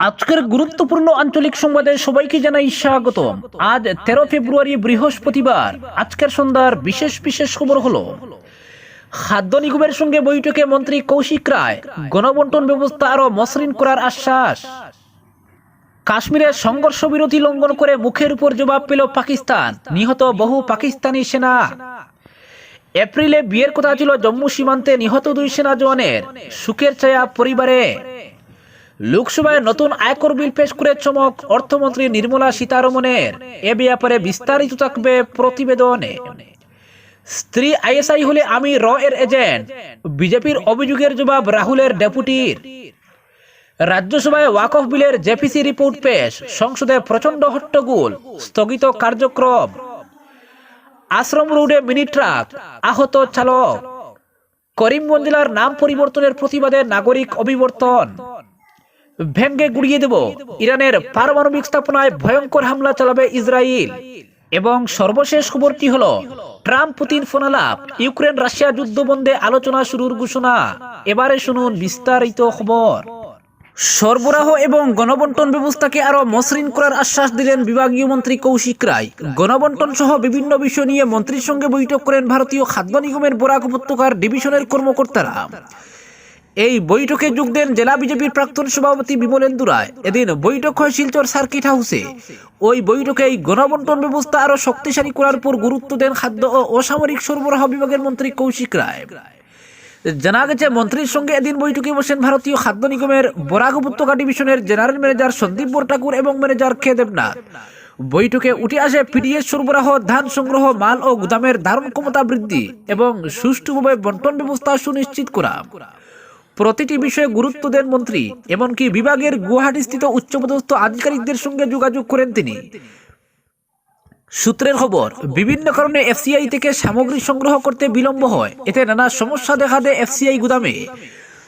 আজকের গুরুত্বপূর্ণ আঞ্চলিক সংবাদে সবাইকে জানাই স্বাগত আজ তেরো ফেব্রুয়ারি, বৃহস্পতিবার। আজকের সন্ধ্যার বিশেষ বিশেষ খবর হলো, খাদ্য নিগমের সঙ্গে বৈঠকে মন্ত্রী কৌশিক রায়, গণবন্টন ব্যবস্থা আরও মসৃণ করার আশ্বাস। কাশ্মীরে সংঘর্ষ বিরতি লঙ্ঘন করে মুখের উপর জবাব পেল পাকিস্তান। নিহত বহু পাকিস্তানি সেনা। এপ্রিলে বিয়ের কথা ছিল জম্মু সীমান্তে নিহত দুই সেনা জওয়ানের। সুখের ছায়া পরিবারে। লোকসভায় নতুন আয়কর বিল পেশ করে চমক অর্থমন্ত্রী নির্মলা সীতারমনের এ ব্যাপারে বিস্তারিত থাকবে প্রতিবেদনে। স্ত্রী আইএসআই হলে আমি র এর এজেন্ট। বিজেপির অভিযোগের জবাব রাহুলের ডেপুটির। রাজ্যসভায় ওয়াকফ বিলের জেপিসি রিপোর্ট পেশ। সংসদে প্রচণ্ড হট্টগোল, স্থগিত কার্যক্রম। আশ্রম রোডে মিনি ট্রাক, আহত চালক। করিমগঞ্জ জেলার নাম পরিবর্তনের প্রতিবাদে নাগরিক অভিবর্তন। ভেঙ্গে গুড়িয়ে দেব। ইরানের পারমাণবিক স্থাপনায় ভয়ঙ্কর হামলা চালাবে ইসরায়েল। এবং সর্বশেষ খবরটি হলো, ট্রাম্প পুতিন ফোনালাপ ইউক্রেন রাশিয়া যুদ্ধ বন্ধে আলোচনা শুরুর ঘোষণা। এবারে শুনুন বিস্তারিত খবর। সরবরাহ এবং গণবন্টন ব্যবস্থাকে আরও মসৃণ করার আশ্বাস দিলেন বিভাগীয় মন্ত্রী কৌশিক রায়। গণবন্টন সহ বিভিন্ন বিষয় নিয়ে মন্ত্রীর সঙ্গে বৈঠক করেন ভারতীয় খাদ্য নিগমের বরাক উপত্যকার ডিভিশনের কর্মকর্তারা। এই বৈঠকে যোগ দেন জেলা বিজেপির প্রাক্তন সভাপতি বিমলেন্দু রায় এদিন বৈঠক হয় শিলচর সার্কিট হাউসে। ওই বৈঠকে এই গণবন্টন ব্যবস্থা আরও শক্তিশালী করার উপর গুরুত্ব দেন খাদ্য ও অসামরিক সরবরাহ বিভাগের মন্ত্রী কৌশিক রায়। জানা গেছে, মন্ত্রীর সঙ্গে এদিন বৈঠকে বসেন ভারতীয় খাদ্য নিগমের বরাক উপত্যকা ডিভিশনের জেনারেল ম্যানেজার সন্দীপ বরঠাকুর এবং ম্যানেজার কে দেবনাথ। বৈঠকে উঠে আসে পিডিএস সরবরাহ, ধান সংগ্রহ, মাল ও গুদামের ধারণ ক্ষমতা বৃদ্ধি এবং সুষ্ঠুভাবে বন্টন ব্যবস্থা সুনিশ্চিত করা। প্রতিটি বিষয়ে গুরুত্ব দেন মন্ত্রী, এমনকি বিভাগের গুয়াহাটিস্থিত উচ্চপদস্থ আধিকারিকদের সঙ্গে যোগাযোগ করেন তিনি। সূত্রের খবর, বিভিন্ন কারণে এফসিআই থেকে সামগ্রী সংগ্রহ করতে বিলম্ব হয়। এতে নানা সমস্যা দেখা দেয় এফসিআই গুদামে।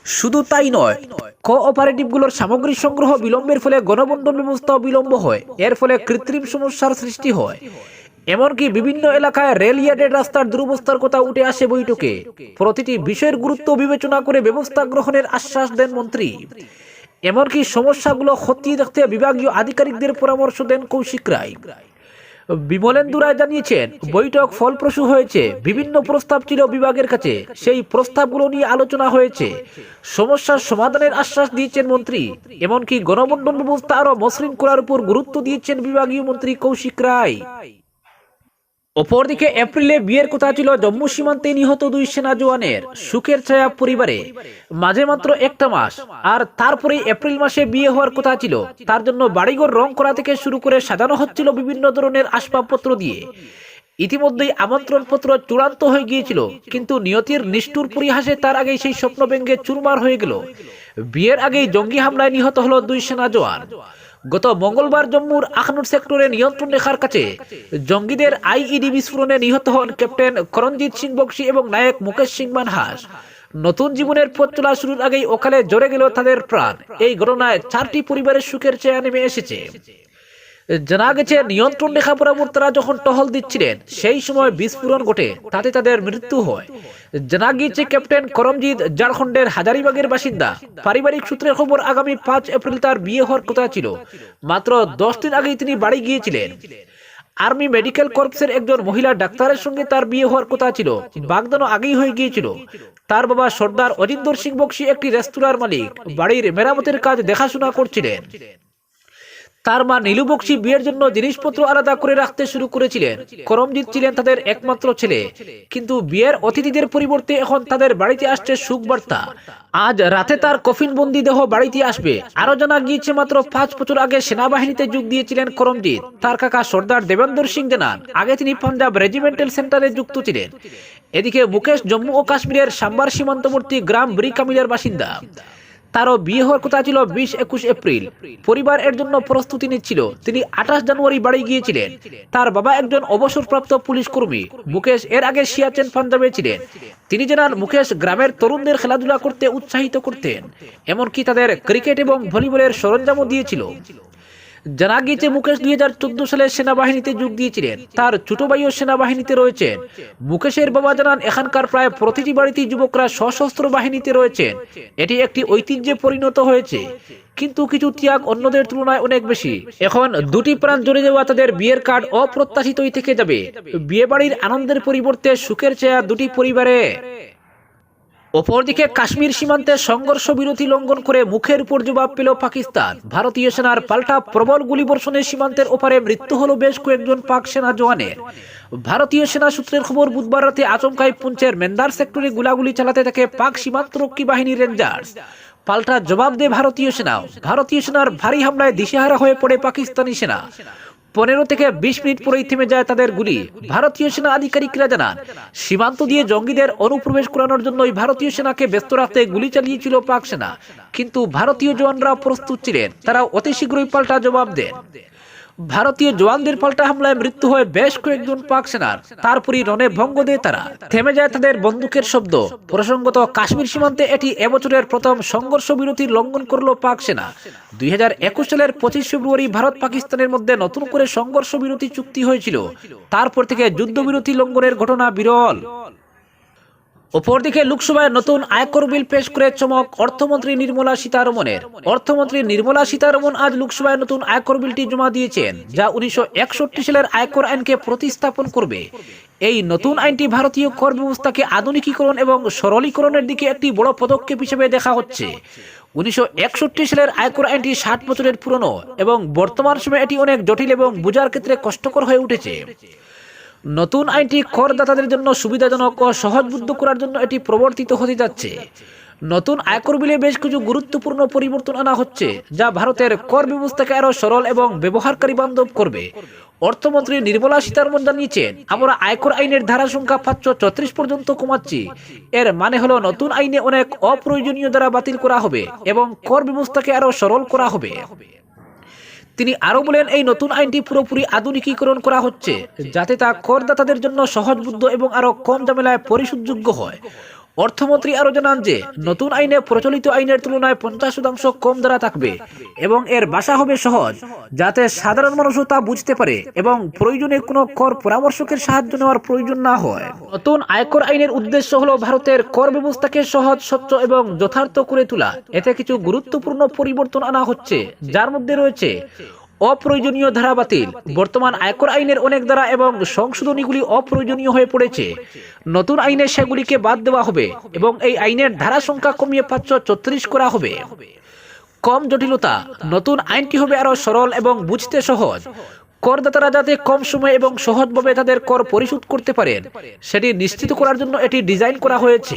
শুধু তাই নয়, কোঅপারেটিভগুলোর সামগ্রী সংগ্রহ বিলম্বের ফলে গণবন্টন ব্যবস্থাও বিলম্ব হয়। এর ফলে কৃত্রিম সমস্যার সৃষ্টি হয়। এমনকি বিভিন্ন এলাকায় রেল ইয়ার্ডের রাস্তার দুরবস্থার কথা উঠে আসে বৈঠকে। প্রতিটি বিষয়ের গুরুত্ব বিবেচনা করে ব্যবস্থা গ্রহণের আশ্বাস দেন মন্ত্রী। এমনকি সমস্যাগুলো খতিয়ে দেখতে বিভাগীয় আধিকারিকদের পরামর্শ দেন কৌশিক রায়। বিমলেন্দু রায় জানিয়েছেন, বৈঠক ফলপ্রসূ হয়েছে, বিভিন্ন প্রস্তাব ছিল বিভাগের কাছে, সেই প্রস্তাবগুলো নিয়ে আলোচনা হয়েছে। সমস্যার সমাধানের আশ্বাস দিয়েছেন মন্ত্রী। এমনকি গণবন্টন ব্যবস্থা আরও মসৃণ করার উপর গুরুত্ব দিয়েছেন বিভাগীয় মন্ত্রী কৌশিক রায়। অপরদিকে এপ্রিলে বিয়ের কথা ছিল জম্মু সীমান্তে নিহত দুই সেনা জওয়ানের। সুখের ছায়া পরিবারে। মাঝে মাত্র একটা মাস। আর তারপরে এপ্রিল মাসে বিয়ে হওয়ার কথা ছিল। তার জন্য বাড়িঘর রং করা থেকে শুরু করে সাজানো হচ্ছিল বিভিন্ন ধরনের আসবাবপত্র দিয়ে। ইতিমধ্যেই আমন্ত্রণ পত্র চূড়ান্ত হয়ে গিয়েছিল। কিন্তু নিয়তির নিষ্ঠুর পরিহাসে তার আগেই সেই স্বপ্ন ভেঙ্গে চুরমার হয়ে গেল। বিয়ের আগেই জঙ্গি হামলায় নিহত হলো দুই সেনা জওয়ান। গত মঙ্গলবার জম্মুর আখনুর সেক্টরে নিয়ন্ত্রণ রেখার কাছে জঙ্গিদের আইইডি বিস্ফোরণে নিহত হন ক্যাপ্টেন করণজিৎ সিং বক্সি এবং নায়ক মুকেশ সিং মানহাস। নতুন জীবনের পথ চলা শুরুর আগেই ওখানে জড়ে গেল তাদের প্রাণ। এই ঘটনায় চারটি পরিবারের সুখের চেয়া নেমে এসেছে। জানা গেছে, নিয়ন্ত্রণ রেখা বরাবর তারা যখন টহল দিচ্ছিলেন, সেই সময় বিস্ফোরণ ঘটে, তাতে তাদের মৃত্যু হয়। জানা ক্যাপ্টেন করমজিৎ ঝাড়খণ্ডের হাজারিবাগের বাসিন্দা। পারিবারিক সূত্রের খবর, আগামী পাঁচ এপ্রিল তার বিয়ে হওয়ার কথা ছিল। মাত্র দশ দিন আগেই তিনি বাড়ি গিয়েছিলেন। আর্মি মেডিকেল কর্পসের একজন মহিলা ডাক্তারের সঙ্গে তার বিয়ে হওয়ার কথা ছিল। বাগদানো আগেই হয়ে গিয়েছিল। তার বাবা সর্দার অজিন্দর সিং বক্সি একটি রেস্তোরাঁর মালিক। বাড়ির মেরামতের কাজ দেখাশোনা করছিলেন। তার মা নীলু বক্সি বিয়ের জন্য জিনিসপত্র আলাদা করে রাখতে শুরু করেছিলেন। করমজিৎ ছিলেন তাদের একমাত্র ছেলে। কিন্তু বিয়ের অতিথিদের পরিবর্তে এখন তাদের বাড়িতে আসছে সুখ বার্তা আজ রাতে তার কফিন বন্দি দেহ বাড়িতে আসবে। আরও জানা গিয়েছে মাত্র পাঁচ বছর আগে সেনাবাহিনীতে যোগ দিয়েছিলেন করমজিৎ। তার কাকা সর্দার দেবেন্দর সিং জানান, আগে তিনি পাঞ্জাব রেজিমেন্টাল সেন্টারে যুক্ত ছিলেন। এদিকে মুকেশ জম্মু ও কাশ্মীরের সাম্বার সীমান্তবর্তী গ্রাম ব্রিকামিলের বাসিন্দা। তারও বিয়ে হওয়ার কথা ছিল বিশ একুশ এপ্রিল। পরিবার এর জন্য প্রস্তুতি নিচ্ছিল। তিনি আঠাশ জানুয়ারি বাড়ি গিয়েছিলেন। তার বাবা একজন অবসরপ্রাপ্ত পুলিশ কর্মী। মুকেশ এর আগে সিয়াচেন পাঞ্জাবে ছিলেন। তিনি জানান, মুকেশ গ্রামের তরুণদের খেলাধুলা করতে উৎসাহিত করতেন। এমনকি তাদের ক্রিকেট এবং ভলিবলের সরঞ্জামও দিয়েছিল। জানা গিয়েছে মুকেশ দুই হাজার চোদ্দ সালে সেনাবাহিনীতে যোগ দিয়েছিলেন, তার ছোট ভাইও সেনাবাহিনীতে রয়েছেন। মুকেশের বাবা জানান, এখানকার প্রায় প্রতিটি বাড়িতেই যুবকরা সশস্ত্র বাহিনীতে রয়েছেন। এটি একটি ঐতিহ্যে পরিণত হয়েছে। কিন্তু কিছু ত্যাগ অন্যদের তুলনায় অনেক বেশি। এখন দুটি প্রাণ জড়ে যাওয়া তাদের বিয়ের কার্ড অপ্রত্যাশিতই থেকে যাবে। বিয়ে বাড়ির আনন্দের পরিবর্তে সুখের চেয়া দুটি পরিবারে। অপরদিকে কাশ্মীর সীমান্তে সংঘর্ষ বিরতি লঙ্ঘন করে মুখের উপর জবাব পেল পাকিস্তান। ভারতীয় সেনার পাল্টা প্রবল গুলিবর্ষণে সীমান্তের ওপারে মৃত্যু হলো বেশ কয়েকজন পাক সেনা জওয়ানের। ভারতীয় সেনা সূত্রের খবর, বুধবার রাতে আচমকাই পুঞ্চের মেন্দার সেক্টরে গুলাগুলি চালাতে থাকে পাক সীমান্তরক্ষী বাহিনীর রেঞ্জার্স। পাল্টা জবাব দেয় ভারতীয় সেনা ভারতীয় সেনার ভারী হামলায় দিশেহারা হয়ে পড়ে পাকিস্তানি সেনা। পনেরো থেকে বিশ মিনিট পরেই থেমে যায় তাদের গুলি। ভারতীয় সেনা আধিকারিকরা জানান, সীমান্ত দিয়ে জঙ্গিদের অনুপ্রবেশ করানোর জন্যই ভারতীয় সেনাকে ব্যস্ত রাখতে গুলি চালিয়েছিল পাক সেনা। কিন্তু ভারতীয় জওয়ানরা প্রস্তুত ছিলেন তারা অতি শীঘ্রই পাল্টা জবাব দেন। ভারতীয় জওয়ানদের পাল্টা হামলায় মৃত্যু হয় বেশ কয়েকজন পাক সেনার, তারপরই রণে ভঙ্গ দেয় তারা। থেমে যায় তাদের বন্দুকের শব্দ। প্রসঙ্গত, কাশ্মীর সীমান্তে এটি এবছরের প্রথম সংঘর্ষ বিরতি লঙ্ঘন করল পাক সেনা। দুই হাজার একুশ সালের পঁচিশ ফেব্রুয়ারি ভারত পাকিস্তানের মধ্যে নতুন করে সংঘর্ষ বিরতি চুক্তি হয়েছিল। তারপর থেকে যুদ্ধবিরতি লঙ্ঘনের ঘটনা বিরল। অপরদিকে লোকসভায় নতুন আয়কর বিল পেশ করে চমক অর্থমন্ত্রী নির্মলা সীতারমনের অর্থমন্ত্রী নির্মলা সীতারমন আজ লোকসভায় নতুন আয়কর বিলটি জমা দিয়েছেন, যা উনিশশো একষট্টি সালের আয়কর আইনকে প্রতিস্থাপন করবে। এই নতুন আইনটি ভারতীয় কর ব্যবস্থাকে আধুনিকীকরণ এবং সরলীকরণের দিকে একটি বড় পদক্ষেপ হিসেবে দেখা হচ্ছে। উনিশশো একষট্টি সালের আয়কর আইনটি ষাট বছরের পুরনো এবং বর্তমান সময়ে এটি অনেক জটিল এবং বোঝার ক্ষেত্রে কষ্টকর হয়ে উঠেছে। নতুন আইনটি করদাতাদের জন্য সুবিধাজনক ও সহজবুদ্ধ করার জন্য এটি প্রবর্তিত হতে যাচ্ছে। নতুন আয়কর বিলে বেশ কিছু গুরুত্বপূর্ণ পরিবর্তন আনা হচ্ছে, যা ভারতের কর ব্যবস্থাকে আরও সরল এবং ব্যবহারকারী বান্ধব করবে। অর্থমন্ত্রী নির্মলা সীতারমন জানিয়েছেন, আমরা আয়কর আইনের ধারা সংখ্যা পাঁচশো চত্রিশ পর্যন্ত কমাচ্ছি। এর মানে হলো নতুন আইনে অনেক অপ্রয়োজনীয় দ্বারা বাতিল করা হবে এবং কর ব্যবস্থাকে আরও সরল করা হবে। তিনি আরও বলেন, এই নতুন আইনটি পুরোপুরি আধুনিকীকরণ করা হচ্ছে, যাতে তা করদাতাদের জন্য সহজবুদ্ধ এবং আরও কম ঝামেলায় পরিশোধযোগ্য হয়। অর্থমন্ত্রী আরও জানান যে, নতুন আইনে প্রচলিত আইনের তুলনায় পঞ্চাশ শতাংশ কম দ্বারা থাকবে এবং এর বাসা হবে সহজ, যাতে সাধারণ মানুষও তা বুঝতে পারে এবং প্রয়োজনে কোনো কর পরামর্শকের সাহায্য নেওয়ার প্রয়োজন না হয়। নতুন আয়কর আইনের উদ্দেশ্য হলো ভারতের কর ব্যবস্থাকে সহজ, স্বচ্ছ এবং যথার্থ করে তোলা। এতে কিছু গুরুত্বপূর্ণ পরিবর্তন আনা হচ্ছে, যার মধ্যে রয়েছে অপ্রয়োজনীয় ধারা বাতিল। বর্তমান আয়কর আইনের অনেক ধারা এবং সংশোধনীগুলি অপ্রয়োজনীয় হয়ে পড়েছে। নতুন আইনে সেগুলিকে বাদ দেওয়া হবে এবং এই আইনের ধারা সংখ্যা কমিয়ে পাঁচশো চত্রিশ করা হবে। কম জটিলতা, নতুন আইনটি হবে আরও সরল এবং বুঝতে সহজ। করদাতারা যাতে কম সময় এবং সহজভাবে তাদের কর পরিশোধ করতে পারেন, সেটি নিশ্চিত করার জন্য এটি ডিজাইন করা হয়েছে।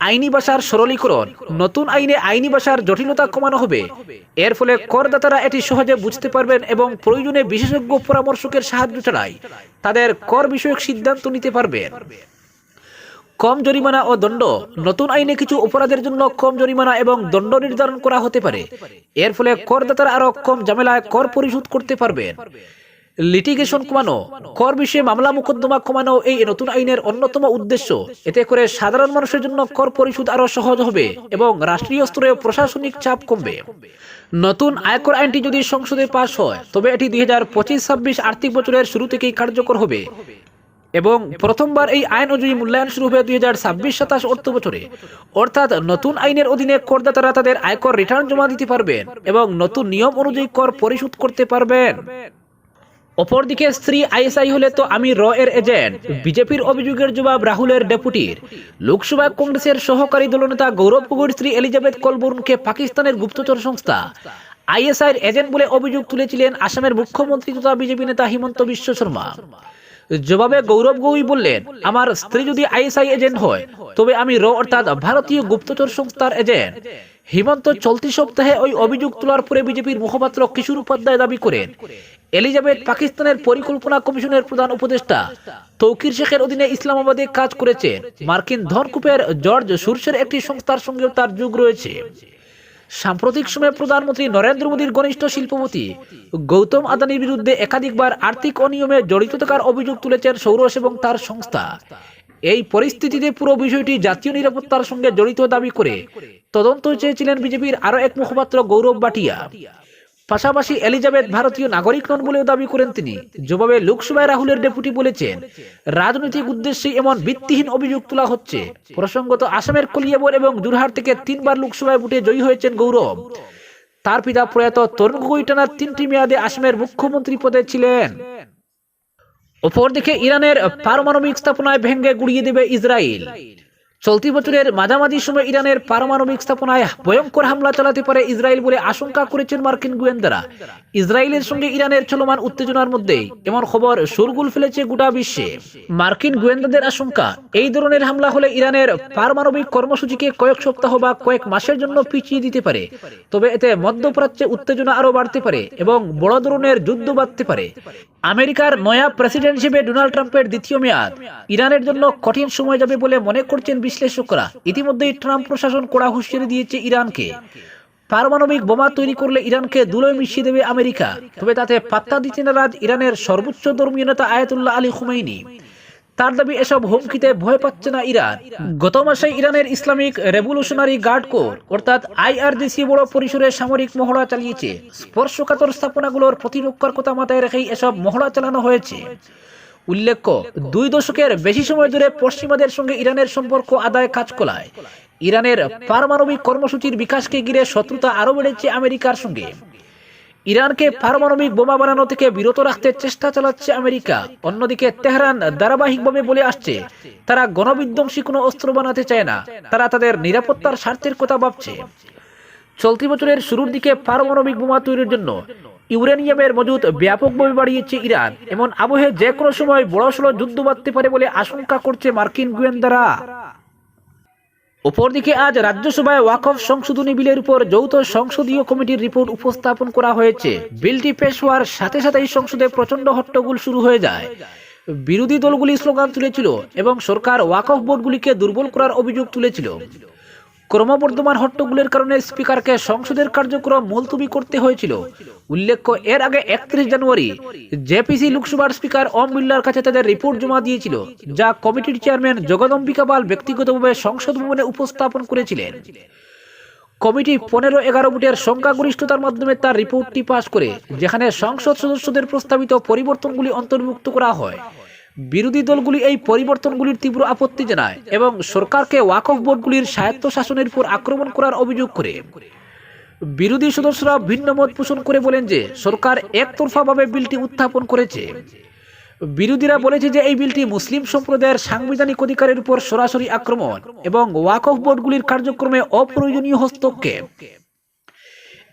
আইনি ভাষার সরলীকরণ, নতুন আইনে আইনি ভাষার জটিলতা কমানো হবে। এর ফলে করদাতারা এটি সহজে বুঝতে পারবেন এবং প্রয়োজনে বিশেষজ্ঞ পরামর্শকের সাহায্য ছাড়াই তাদের কর বিষয়ক সিদ্ধান্ত নিতে পারবেন। কম জরিমানা ও দণ্ড, নতুন আইনে কিছু অপরাধের জন্য কম জরিমানা এবং দণ্ড নির্ধারণ করা হতে পারে। এর ফলে করদাতারা আরও কম ঝামেলায় কর পরিশোধ করতে পারবেন। লিটিগেশন কমানো, কর বিষয়ে মামলা মোকদ্দমা কমানো এই নতুন আইনের অন্যতম উদ্দেশ্য। এতে করে সাধারণ মানুষের জন্য কর পরিশোধ আরও সহজ হবে এবং রাষ্ট্রীয় স্তরে প্রশাসনিক চাপ কমবে। নতুন আয়কর আইনটি যদি সংসদে পাশ হয়, তবে এটি দুই হাজার পঁচিশ ছাব্বিশ আর্থিক বছরের শুরু থেকেই কার্যকর হবে। এবং প্রথমবার এই আইন অনুযায়ী মূল্যায়ন শুরু হবে দুই হাজার ছাব্বিশ সাতাশ অর্থ বছরে। অর্থাৎ নতুন আইনের অধীনে করদাতারা তাদের আয়কর রিটার্ন জমা দিতে পারবেন এবং নতুন নিয়ম অনুযায়ী কর পরিশোধ করতে পারবেন। অপরদিকে স্ত্রী আইএসআই হলে তো আমি র এর এজেন্ট। বিজেপির অভিযোগের জবাব রাহুলের ডেপুটির। লোকসভায় কংগ্রেসের সহকারী দলনেতা গৌরব গগৈর স্ত্রী এলিজাবেথ কলবুর্নকে পাকিস্তানের গুপ্তচর সংস্থা। আইএসআইয়ের এজেন্ট বলে অভিযোগ তুলেছিলেন আসামের মুখ্যমন্ত্রী তথা বিজেপি নেতা হিমন্ত বিশ্ব শর্মা। জবাবে গৌরব গগৈ বললেন, আমার স্ত্রী যদি আইএসআই এজেন্ট হয়, তবে আমি র অর্থাৎ ভারতীয় গুপ্তচর সংস্থার এজেন্ট। হিমন্ত চলতি সপ্তাহে ওই অভিযোগ তোলার পরে বিজেপির মুখপাত্র কিশোর উপাধ্যায় দাবি করেন এলিজাবেথ পাকিস্তানের পরিকল্পনা কমিশনের প্রধান উপদেষ্টা তৌকির শেখের অধীনে ইসলামাবাদে কাজ করেছেন মার্কিন ধনকূপের জর্জ সুরসের একটি সংস্থার সঙ্গেও তার যুগ রয়েছে। সাম্প্রতিক সময়ে প্রধানমন্ত্রী নরেন্দ্র মোদীর ঘনিষ্ঠ শিল্পপতি গৌতম আদানির বিরুদ্ধে একাধিকবার আর্থিক অনিয়মে জড়িত থাকার অভিযোগ তুলেছেন সৌরস এবং তার সংস্থা। এই পরিস্থিতিতে পুরো বিষয়টি জাতীয় নিরাপত্তার সঙ্গে জড়িত দাবি করে তদন্ত চেয়েছিলেন বিজেপির আরও এক মুখপাত্র গৌরব বাটিয়া। পাশাপাশি এলিজাবেথ ভারতীয় নাগরিক নন বলেও দাবি করেন তিনি। জবাবে লোকসভায় রাহুলের ডেপুটি বলেছেন, রাজনৈতিক উদ্দেশ্যে এমন ভিত্তিহীন অভিযোগ তোলা হচ্ছে। প্রসঙ্গত আসামের কলিয়াবর এবং জোরহাট থেকে তিনবার লোকসভায় ভোটে জয়ী হয়েছেন গৌরব। তার পিতা প্রয়াত তরুণ গগৈ টানা তিনটি মেয়াদে আসামের মুখ্যমন্ত্রী পদে ছিলেন। অপরদিকে ইরানের পারমাণবিক স্থাপনায় ভেঙ্গে গুড়িয়ে দেবে ইসরায়েল। চলতি বছরের মাঝামাঝি সময় ইরানের পারমাণবিক স্থাপনায় ভয়ঙ্কর হামলা চালাতে পারে ইসরায়েল বলে আশঙ্কা করেছেন মার্কিন গোয়েন্দারা। ইসরায়েলের সঙ্গে ইরানের চলমান উত্তেজনার মধ্যেই এমন খবর সুরগুল ফেলেছে গোটা বিশ্বে। মার্কিন গোয়েন্দাদের আশঙ্কা, এই ধরনের হামলা হলে ইরানের পারমাণবিক কর্মসূচিকে কয়েক সপ্তাহ বা কয়েক মাসের জন্য পিছিয়ে দিতে পারে। তবে এতে মধ্যপ্রাচ্যে উত্তেজনা আরও বাড়তে পারে এবং বড় ধরনের যুদ্ধ বাড়তে পারে। আমেরিকার নয়া প্রেসিডেন্ট হিসেবে ডোনাল্ড ট্রাম্পের দ্বিতীয় মেয়াদ। ইরানের জন্য কঠিন সময় যাবে বলে মনে করছেন বিশ্লেষকরা ইতিমধ্যেই ট্রাম্প প্রশাসন কড়া হুঁশিয়ারি দিয়েছে ইরানকে। পারমাণবিক বোমা তৈরি করলে ইরানকে ধুলোয় মিশিয়ে দেবে আমেরিকা, তবে তাতে পাত্তা দিতে নারাজ ইরানের সর্বোচ্চ ধর্মীয় নেতা আয়াতুল্লাহ আলী খুমাইনি। তার দাবি, এসব হুমকিতে ভয় পাচ্ছে না ইরান। গত মাসে ইরানের ইসলামিক রেভলিউশনারি গার্ড কোর, অর্থাৎ আইআরজিসি বড় পরিসরে সামরিক মহড়া চালিয়েছে। স্পর্শকাতর স্থাপনাগুলোর প্রতিরক্ষার কথা মাথায় রেখেই এসব মহড়া চালানো হয়েছে। উল্লেখ্য, দুই দশকের বেশি সময় ধরে পশ্চিমাদের সঙ্গে ইরানের সম্পর্ক আদায় কাজ কলায় ইরানের পারমাণবিক কর্মসূচির বিকাশকে ঘিরে শত্রুতা আরও বেড়েছে আমেরিকার সঙ্গে। ইরানকে পারমাণবিক বোমা বানানো থেকে বিরত রাখতে চেষ্টা চালাচ্ছে আমেরিকা। অন্যদিকে তেহরান ধারাবাহিকভাবে বলে আসছে, তারা গণবিধ্বংসী কোনো অস্ত্র বানাতে চায় না। তারা তাদের নিরাপত্তার স্বার্থের কথা ভাবছে। চলতি বছরের শুরুর দিকে পারমাণবিক বোমা তৈরির জন্য ইউরেনিয়ামের মজুদ ব্যাপকভাবে বাড়িয়েছে ইরান। এমন আবহে যে কোনো সময় বড়সড় যুদ্ধ বাঁধতে পারে বলে আশঙ্কা করছে মার্কিন গোয়েন্দারা। অপরদিকে আজ রাজ্যসভায় ওয়াকফ সংশোধনী বিলের উপর যৌথ সংসদীয় কমিটির রিপোর্ট উপস্থাপন করা হয়েছে। বিলটি পেশ হওয়ার সাথে সাথেই সংসদে প্রচণ্ড হট্টগোল শুরু হয়ে যায়। বিরোধী দলগুলি স্লোগান তুলেছিল এবং সরকার ওয়াকফ বোর্ডগুলিকে দুর্বল করার অভিযোগ তুলেছিল। ক্রমবর্ধমান হট্টগোলের কারণে স্পিকারকে সংসদের কার্যক্রম মুলতবি করতে হয়েছিল। উল্লেখ্য, এর আগে একত্রিশ জানুয়ারি জেপিসি লোকসভার স্পিকার ওম বিড়লার কাছে তাদের রিপোর্ট জমা দিয়েছিল, যা কমিটির চেয়ারম্যান জগদম্বিকা পাল ব্যক্তিগতভাবে সংসদ ভবনে উপস্থাপন করেছিলেন। কমিটি পনেরো এগারো ভোটের সংখ্যাগরিষ্ঠতার মাধ্যমে তার রিপোর্টটি পাশ করে, যেখানে সংসদ সদস্যদের প্রস্তাবিত পরিবর্তনগুলি অন্তর্ভুক্ত করা হয়। বিরোধী দলগুলি এই পরিবর্তনগুলির তীব্র আপত্তি জানায় এবং সরকারকে ওয়াকফ বোর্ডগুলির স্বায়ত্ত শাসনের উপর আক্রমণ করার অভিযোগ করে। বিরোধী সদস্যরা ভিন্ন মত পোষণ করে বলেন যে, সরকার একতরফাভাবে বিলটি উত্থাপন করেছে। বিরোধীরা বলেছে যে, এই বিলটি মুসলিম সম্প্রদায়ের সাংবিধানিক অধিকারের উপর সরাসরি আক্রমণ এবং ওয়াকফ বোর্ডগুলির কার্যক্রমে অপ্রয়োজনীয় হস্তক্ষেপ।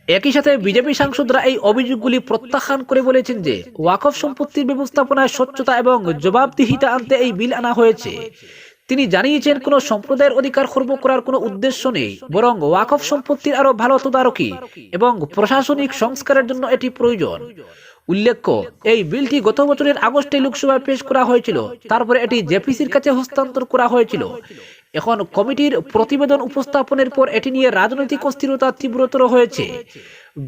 একই সাথে বিজেপি সাংসদরা এই অভিযোগগুলি প্রত্যাখ্যান করে বলেছেন যে ওয়াকফ সম্পত্তির ব্যবস্থাপনায় স্বচ্ছতা এবং জবাবদিহিতা আনতে এই বিল আনা হয়েছে। তিনি জানিয়েছেন, কোনো সম্প্রদায়ের অধিকার খর্ব করার কোনো উদ্দেশ্য নেই, বরং ওয়াকফ সম্পত্তির আরও ভালো তদারকি এবং প্রশাসনিক সংস্কারের জন্য এটি প্রয়োজন। উল্লেখ্য, এই বিলটি গত বছরের আগস্টে লোকসভায় পেশ করা হয়েছিল। তারপরে এটি জেপিসির কাছে হস্তান্তর করা হয়েছিল। এখন কমিটির প্রতিবেদন উপস্থাপনের পর এটি নিয়ে রাজনৈতিক অস্থিরতা তীব্রতর হয়েছে।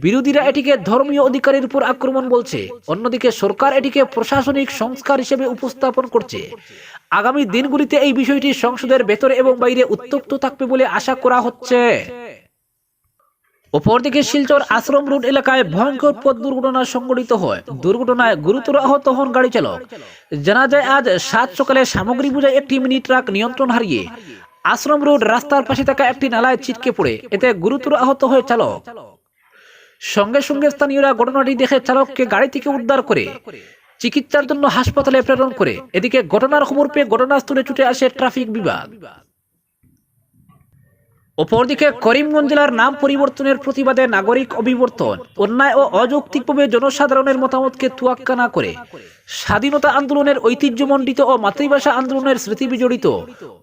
বিরোধীরা এটিকে ধর্মীয় অধিকারের উপর আক্রমণ বলছে। অন্যদিকে সরকার এটিকে প্রশাসনিক সংস্কার হিসেবে উপস্থাপন করছে। আগামী দিনগুলিতে এই বিষয়টি সংসদের ভেতরে এবং বাইরে উত্তপ্ত থাকবে বলে আশা করা হচ্ছে। অপরদিকে শিলচর আশ্রম রোড এলাকায় ভয়ঙ্কর পথ দুর্ঘটনা সংঘটিত হয়। দুর্ঘটনায় গুরুতর আহত হন গাড়ি চালক। জানা যায়, আজ সাত সকালে সামগ্রী বোঝায় একটি মিনি ট্রাক নিয়ন্ত্রণ হারিয়ে আশ্রম রোড রাস্তার পাশে থাকা একটি নালায় ছিটকে পড়ে। এতে গুরুতর আহত হয় চালক। সঙ্গে সঙ্গে স্থানীয়রা ঘটনাটি দেখে চালককে গাড়ি থেকে উদ্ধার করে চিকিৎসার জন্য হাসপাতালে প্রেরণ করে। এদিকে ঘটনার খবর পেয়ে ঘটনাস্থলে ছুটে আসে ট্রাফিক বিভাগ। অপরদিকে করিমগঞ্জ জেলার নাম পরিবর্তনের প্রতিবাদে নাগরিক অভিবর্তন, অন্যায় ও অযৌক্তিকভাবে জনসাধারণের মতামতকে তুয়াক্কা না করে। স্বাধীনতা আন্দোলনের ঐতিহ্যমণ্ডিত ও মাতৃভাষা আন্দোলনের স্মৃতি বিজড়িত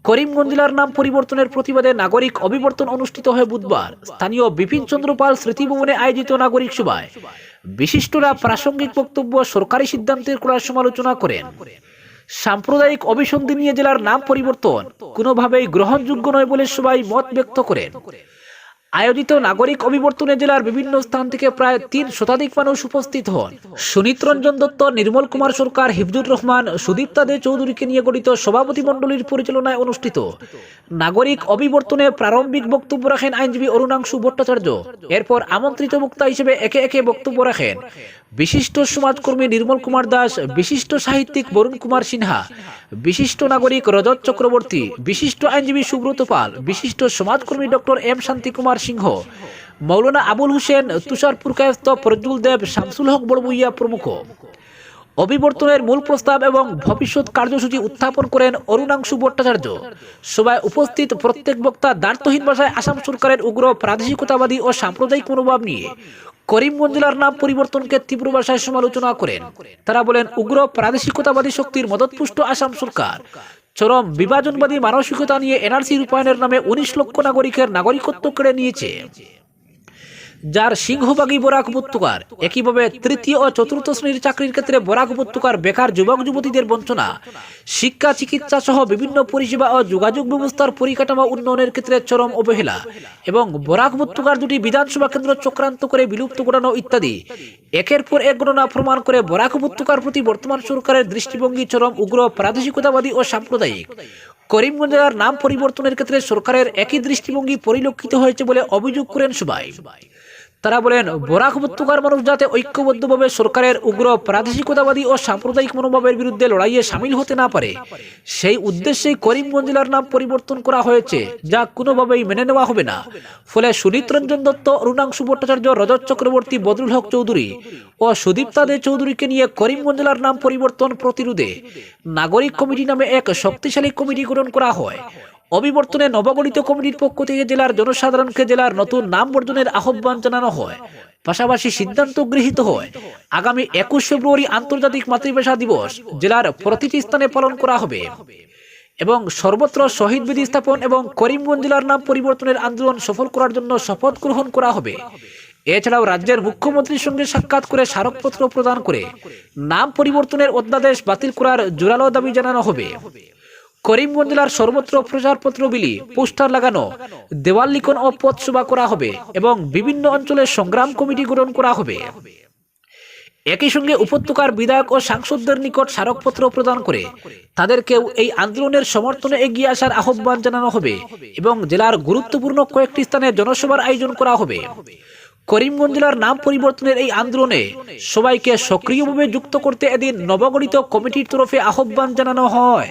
করিমগঞ্জ জেলার নাম পরিবর্তনের প্রতিবাদে নাগরিক অভিবর্তন অনুষ্ঠিত হয় বুধবার। স্থানীয় বিপিন চন্দ্র পাল স্মৃতি ভবনে আয়োজিত নাগরিক সভায়। বিশিষ্টরা প্রাসঙ্গিক বক্তব্য সরকারি সিদ্ধান্তের করার সমালোচনা করেন। সাম্প্রদায়িক অভিসন্ধি নিয়ে জেলার নাম পরিবর্তন। কোনোভাবেই গ্রহণযোগ্য নয় বলে সবাই মত ব্যক্ত করেন। আয়োজিত নাগরিক অভিবর্তনে জেলার বিভিন্ন স্থান থেকে প্রায় তিন শতাধিক মানুষ উপস্থিত হন। সুনীত রঞ্জন দত্ত, নির্মল কুমার সরকার, হিফজুর রহমান, সুদীপ্তা দে চৌধুরীকে নিয়ে গঠিত সভাপতি মণ্ডলীর পরিচালনায় অনুষ্ঠিত। নাগরিক অভিবর্তনে প্রারম্ভিক বক্তব্য রাখেন আইনজীবী অরুণাংশু ভট্টাচার্য। এরপর আমন্ত্রিত বক্তা হিসেবে একে একে বক্তব্য রাখেন। বিশিষ্ট সমাজকর্মী নির্মল কুমার দাস, বিশিষ্ট সাহিত্যিক বরুণ কুমার সিনহা, বিশিষ্ট নাগরিক রজত চক্রবর্তী, বিশিষ্ট আইনজীবী সুব্রত পাল, বিশিষ্ট সমাজকর্মী ডক্টর এম শান্তি কুমার সিংহ। মৌলানা আবুল হোসেন তুষার পুরকায়স্ত প্রজ্জুল দেব, শামসুল হক বড়বুইয়া প্রমুখ। অভিবর্তনের মূল প্রস্তাব এবং ভবিষ্যৎ কার্যসূচি উত্থাপন করেন অরুণাংশু ভট্টাচার্য। সভায় উপস্থিত প্রত্যেক বক্তা দ্বার্থহীন ভাষায় আসাম সরকারের উগ্র প্রাদেশিকতাবাদী ও সাম্প্রদায়িক মনোভাব নিয়ে করিমগঞ্জ নাম পরিবর্তনকে তীব্র ভাষায় সমালোচনা করেন। তারা বলেন, উগ্র প্রাদেশিকতাবাদী শক্তির মদতপুষ্ট আসাম সরকার চরম বিভাজনবাদী মানসিকতা নিয়ে এনআরসি রূপায়ণের নামে উনিশ লক্ষ নাগরিকের নাগরিকত্ব কেড়ে নিয়েছে। যার সিংহভাগী বরাক উপত্যকার। একইভাবে তৃতীয় ও চতুর্থ শ্রেণির চাকরির ক্ষেত্রে বরাক উপত্যকার বেকার যুবক যুবতীদের বঞ্চনা। শিক্ষা, চিকিৎসা সহ বিভিন্ন পরিষেবা ও যোগাযোগ ব্যবস্থার পরিকাঠামো উন্নয়নের ক্ষেত্রে চরম অবহেলা এবং বরাক উপত্যকার দুটি বিধানসভা কেন্দ্র চক্রান্ত করে বিলুপ্ত ঘটানো ইত্যাদি। একের পর এক ঘটনা প্রমাণ করে বরাক উপত্যকার প্রতি বর্তমান সরকারের দৃষ্টিভঙ্গি চরম উগ্র, প্রাদেশিকতাবাদী ও সাম্প্রদায়িক। করিমগঞ্জ জেলার নাম পরিবর্তনের ক্ষেত্রে সরকারের একই দৃষ্টিভঙ্গি পরিলক্ষিত হয়েছে বলে অভিযোগ করেন সবাই। তারা বলেন, বরাক উপত্যকার মানুষ যাতে ঐক্যবদ্ধভাবে সরকারের উগ্র প্রাদেশিকতাবাদী ও সাম্প্রদায়িক মনোভাবের বিরুদ্ধে লড়াইয়ে সামিল হতে না পারে, সেই উদ্দেশ্যেই করিমগঞ্জ জেলার নাম পরিবর্তন করা হয়েছে, যা কোনোভাবেই মেনে নেওয়া হবে না। ফলে সুনীত রঞ্জন দত্ত, অরুণাংশু ভট্টাচার্য, রজত চক্রবর্তী, বদরুল হক চৌধুরী ও সুদীপ্তা দে চৌধুরীকে নিয়ে করিমগঞ্জ জেলার নাম পরিবর্তন প্রতিরোধে নাগরিক কমিটি নামে এক শক্তিশালী কমিটি গঠন করা হয়। অবিবর্তনে নবগঠিত কমিটির পক্ষ থেকে জেলার জনসাধারণকে জেলার নতুন নাম বর্জনের আহ্বান জানানো হয়। পাশাপাশি সিদ্ধান্ত গৃহীত হয়। আগামী একুশ ফেব্রুয়ারি আন্তর্জাতিক মাতৃভাষা দিবস জেলার প্রতিটি স্থানে পালন করা হবে। এবং সর্বত্র শহীদ বিধি স্থাপন এবং করিমগঞ্জ জেলার নাম পরিবর্তনের আন্দোলন সফল করার জন্য শপথ গ্রহণ করা হবে। এছাড়াও রাজ্যের মুখ্যমন্ত্রীর সঙ্গে সাক্ষাৎ করে স্মারকপত্র প্রদান করে নাম পরিবর্তনের অধ্যাদেশ বাতিল করার জোরালো দাবি জানানো হবে। করিমগঞ্জ জেলার সর্বত্র প্রচারপত্র বিলি, পোস্টার লাগানো, দেওয়াল লিখন ও পথসভা করা হবে এবং বিভিন্ন অঞ্চলে সংগ্রাম কমিটি গঠন করা হবে। একই সঙ্গে উপত্যকার বিধায়ক ও সাংসদদের নিকট স্মারকপত্র প্রদান করে তাদেরকেও এই আন্দোলনের সমর্থনে এগিয়ে আসার আহ্বান জানানো হবে এবং জেলার গুরুত্বপূর্ণ কয়েকটি স্থানে জনসভার আয়োজন করা হবে। করিমগঞ্জ জেলার নাম পরিবর্তনের এই আন্দোলনে সবাইকে সক্রিয়ভাবে যুক্ত করতে এদিন নবগঠিত কমিটির তরফে আহ্বান জানানো হয়।